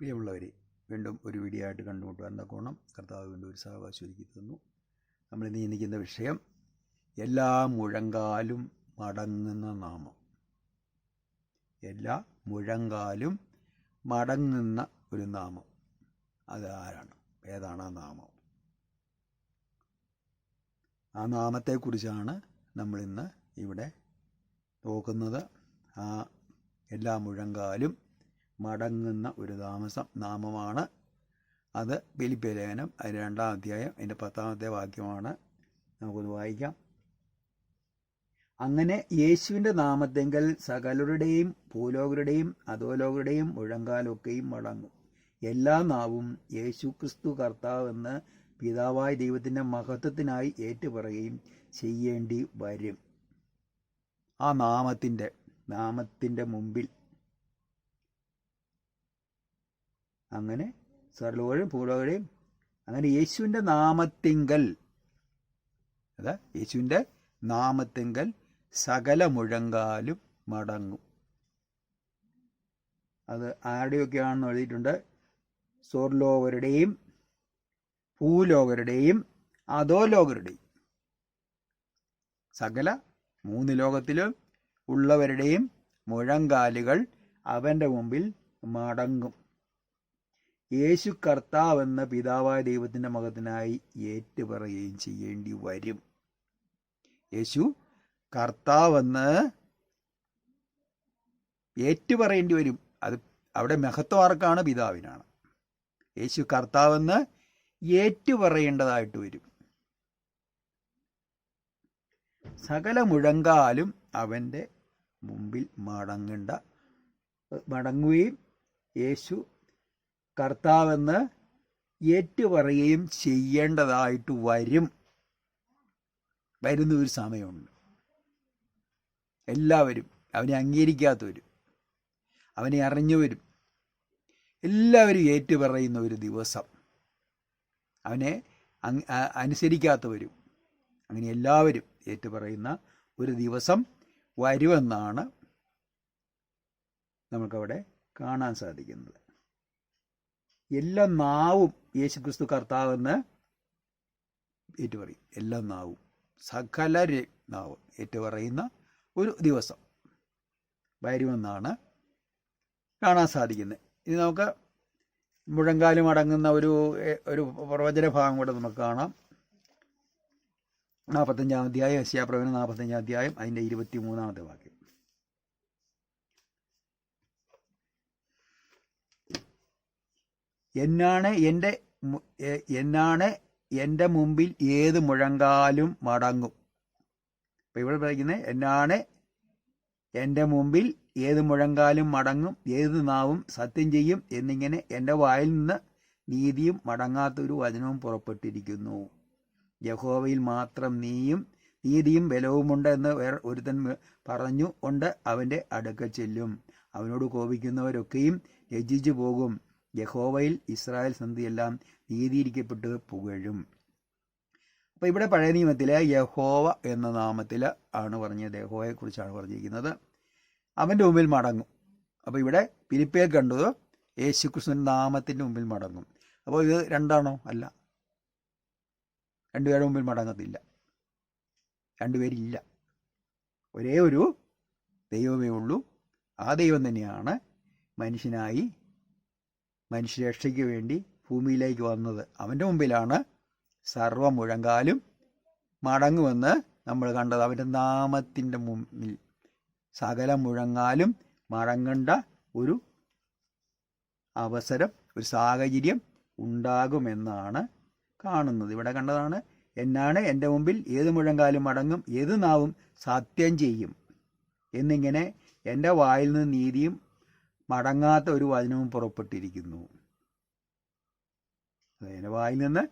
പ്രിയമുള്ളവരെ വീണ്ടും ഒരു വീഡിയോ ആയിട്ട് കണ്ടുമുട്ടുക എന്ന കോണം? കർത്താവ് വീണ്ടും ഒരു സാവകാശം ഒരുക്കി തന്നു. നമ്മൾ ഇന്ന് ചിന്തിക്കുന്ന വിഷയം എല്ലാ മുഴങ്കാലും മടങ്ങുന്ന നാമം. എല്ലാ മുഴങ്കാലും മടങ്ങുന്ന ഒരു നാമം. അത് ആരാണ്? ഏതാണ് ആ നാമം? ആ നാമത്തെക്കുറിച്ചാണ് നമ്മളിന്ന് ഇവിടെ നോക്കുന്നത്. ആ എല്ലാ മുഴങ്കാലും മടങ്ങുന്ന ഒരു താമസം നാമമാണ്. അത് ഫിലിപ്പിയ ലേഖനം അതിന് രണ്ടാം അധ്യായം അതിന്റെ പത്താമത്തെ വാക്യമാണ്. നമുക്കൊന്ന് വായിക്കാം. അങ്ങനെ യേശുവിന്റെ നാമത്തെങ്കിൽ സകലരുടെയും ഭൂലോകരുടെയും അധോലോകരുടെയും മുഴങ്കാലൊക്കെയും മടങ്ങും. എല്ലാ നാവും യേശു ക്രിസ്തു കർത്താവെന്ന് പിതാവായ ദൈവത്തിന്റെ മഹത്വത്തിനായി ഏറ്റുപറയുകയും ചെയ്യേണ്ടി വരും. ആ നാമത്തിന്റെ നാമത്തിന്റെ മുമ്പിൽ അങ്ങനെ സർലോകരും ഭൂലോകരെയും അങ്ങനെ യേശുവിന്റെ നാമത്തിങ്കൽ. അതാ യേശുവിന്റെ നാമത്തിങ്കൽ സകല മുഴങ്കാലും മടങ്ങും. അത് ആരുടെയൊക്കെയാണെന്ന് എഴുതിയിട്ടുണ്ട്? സ്വർലോകരുടെയും ഭൂലോകരുടെയും അധോലോകരുടെയും. സകല മൂന്ന് ലോകത്തിലും ഉള്ളവരുടെയും മുഴങ്കാലുകൾ അവന്റെ മുമ്പിൽ മടങ്ങും. യേശു കർത്താവെന്ന പിതാവായ ദൈവത്തിന്റെ മകത്തിനായി ഏറ്റുപറയുകയും ചെയ്യേണ്ടി വരും. യേശു കർത്താവെന്ന് ഏറ്റുപറയേണ്ടി വരും. അത് അവിടെ മഹത്വം ആർക്കാണ്? പിതാവിനാണ്. യേശു കർത്താവെന്ന് ഏറ്റുപറയേണ്ടതായിട്ട് വരും. സകല മുഴങ്കാലും അവന്റെ മുമ്പിൽ മടങ്ങേണ്ട മടങ്ങുകയും യേശു കർത്താവെന്ന് ഏറ്റുപറയുകയും ചെയ്യേണ്ടതായിട്ട് വരും. വരുന്ന ഒരു സമയമുണ്ട്. എല്ലാവരും അവനെ അംഗീകരിക്കാത്തവരും അവനെ അറിഞ്ഞവരും എല്ലാവരും ഏറ്റുപറയുന്ന ഒരു ദിവസം. അവനെ അനുസരിക്കാത്തവരും അങ്ങനെ എല്ലാവരും ഏറ്റുപറയുന്ന ഒരു ദിവസം വരുമെന്നാണ് നമുക്കവിടെ കാണാൻ സാധിക്കുന്നത്. എല്ലാ നാവും യേശുക്രിസ്തു കർത്താവെന്ന് ഏറ്റുപറയും. എല്ലാ നാവും. സകല നാവ് ഏറ്റുപറയുന്ന ഒരു ദിവസം. വരുമെന്നാണ് കാണാൻ സാധിക്കുന്നത്. ഇനി നമുക്ക് മുഴങ്കാലും അടങ്ങുന്ന ഒരു ഒരു പ്രവചന ഭാഗം കൂടെ നമുക്ക് കാണാം. നാൽപ്പത്തഞ്ചാം അധ്യായം യശ്യാപ്രവന നാൽപ്പത്തഞ്ചാം അധ്യായം അതിന്റെ ഇരുപത്തി മൂന്നാമത്തെ വാക്യം. എന്നാണ് എന്റെ എന്നാണ് എന്റെ മുമ്പിൽ ഏത് മുഴങ്കാലും മടങ്ങും. അപ്പം ഇവിടെ പറയുന്നത് എന്നാണ് എന്റെ മുമ്പിൽ ഏത് മുഴങ്കാലും മടങ്ങും ഏത് നാവും സത്യം ചെയ്യും എന്നിങ്ങനെ എന്റെ വായിൽ നിന്ന് നീതിയും മടങ്ങാത്തൊരു വചനവും പുറപ്പെട്ടിരിക്കുന്നു. യഹോവയിൽ മാത്രം നീയും നീതിയും ബലവുമുണ്ട് എന്ന് വേറെ ഒരുത്തൻ പറഞ്ഞു കൊണ്ട് അവന്റെ അടുക്ക ചെല്ലും. അവനോട് കോപിക്കുന്നവരൊക്കെയും രചിച്ചു പോകും. യഹോവയിൽ ഇസ്രായേൽ സന്ധിയെല്ലാം നീതിയിരിക്കപ്പെട്ട് പുകഴും. അപ്പോൾ ഇവിടെ പഴയ നിയമത്തിലെ യഹോവ എന്ന നാമത്തിൽ ആണ് പറഞ്ഞത്. യഹോവയെ കുറിച്ചാണ് പറഞ്ഞിരിക്കുന്നത്. അവന്റെ മുമ്പിൽ മടങ്ങും. അപ്പോൾ ഇവിടെ പിലിപ്പേ കണ്ടത് യേശുക്രിസ്തുവിന്റെ നാമത്തിന്റെ മുമ്പിൽ മടങ്ങും. അപ്പോൾ ഇത് രണ്ടാണോ? അല്ല. രണ്ടുപേരുടെ മുമ്പിൽ മടങ്ങത്തില്ല. രണ്ടുപേരില്ല. ഒരേ ഒരു ദൈവമേ ഉള്ളൂ. ആ ദൈവം തന്നെയാണ് മനുഷ്യനായി മനുഷ്യരക്ഷയ്ക്ക് വേണ്ടി ഭൂമിയിലേക്ക് വന്നത്. അവന്റെ മുമ്പിലാണ് സർവ മുഴങ്കാലും മടങ്ങുമെന്ന് നമ്മൾ കണ്ടത്. അവന്റെ നാമത്തിന്റെ മുമ്പിൽ സകല മുഴങ്ങാലും മടങ്ങേണ്ട ഒരു അവസരം ഒരു സാഹചര്യം ഉണ്ടാകുമെന്നാണ് കാണുന്നത്. ഇവിടെ കണ്ടതാണ് എന്നാണ് എന്റെ മുമ്പിൽ ഏത് മുഴങ്കാലും മടങ്ങും ഏത് നാവും സത്യം ചെയ്യും എന്നിങ്ങനെ എന്റെ വായിൽ നിന്ന് നീതിയും മടങ്ങാത്ത ഒരു വചനവും പുറപ്പെട്ടിരിക്കുന്നു. എന്റെ വായിൽ നിന്ന്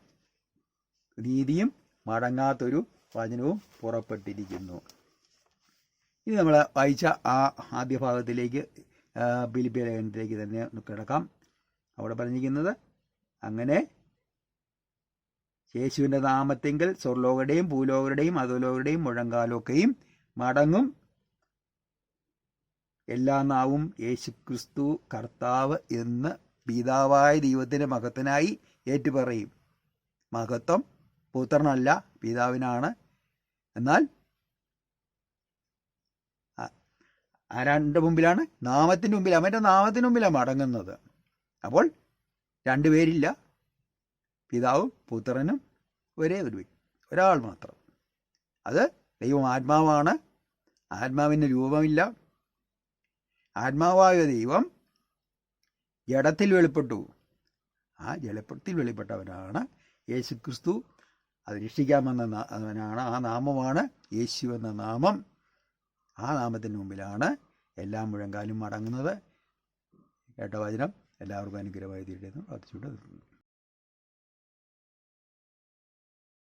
നീതിയും മടങ്ങാത്തൊരു വചനവും പുറപ്പെട്ടിരിക്കുന്നു. ഇനി നമ്മൾ വായിച്ച ആ ആദ്യ ഭാഗത്തിലേക്ക് ബിലിപ്പിയ ലേഖനത്തിലേക്ക് തന്നെ കിടക്കാം. അവിടെ പറഞ്ഞിരിക്കുന്നത് അങ്ങനെ യേശുവിന്റെ നാമത്തെങ്കിൽ സ്വർലോകരുടെയും ഭൂലോകരുടെയും അധോലോകരുടെയും മുഴങ്കാലൊക്കെയും മടങ്ങും എല്ലാ നാവും യേശു ക്രിസ്തു കർത്താവ് എന്ന് പിതാവായ ദൈവത്തിന്റെ മഹത്വനായി ഏറ്റുപറയും. മഹത്വം പുത്രനല്ല പിതാവിനാണ്. എന്നാൽ ആ- രണ്ട് മുമ്പിലാണ്? നാമത്തിന്റെ മുമ്പിൽ അവന്റെ നാമത്തിന് മുമ്പിലാണ് മടങ്ങുന്നത് അപ്പോൾ രണ്ടുപേരില്ല പിതാവും പുത്രനും ഒരേ ഒരു ഒരാൾ മാത്രം. അത് ദൈവം ആത്മാവാണ്. ആത്മാവിന് രൂപമില്ല. ആത്മാവായ ദൈവം ജഡത്തിൽ വെളിപ്പെട്ടു. ആ ജലപ്പത്തിൽ വെളിപ്പെട്ടവനാണ് യേശു ക്രിസ്തു അത് രക്ഷിക്കാമെന്ന അവനാണ് ആ നാമമാണ് യേശു എന്ന നാമം. ആ നാമത്തിന് മുമ്പിലാണ് എല്ലാ മുഴങ്കാലും മടങ്ങുന്നത്. കേട്ട വചനം? എല്ലാവർക്കും അനുഗ്രഹമായി തീരുന്നു പ്രാർത്ഥിച്ചുകൊണ്ട്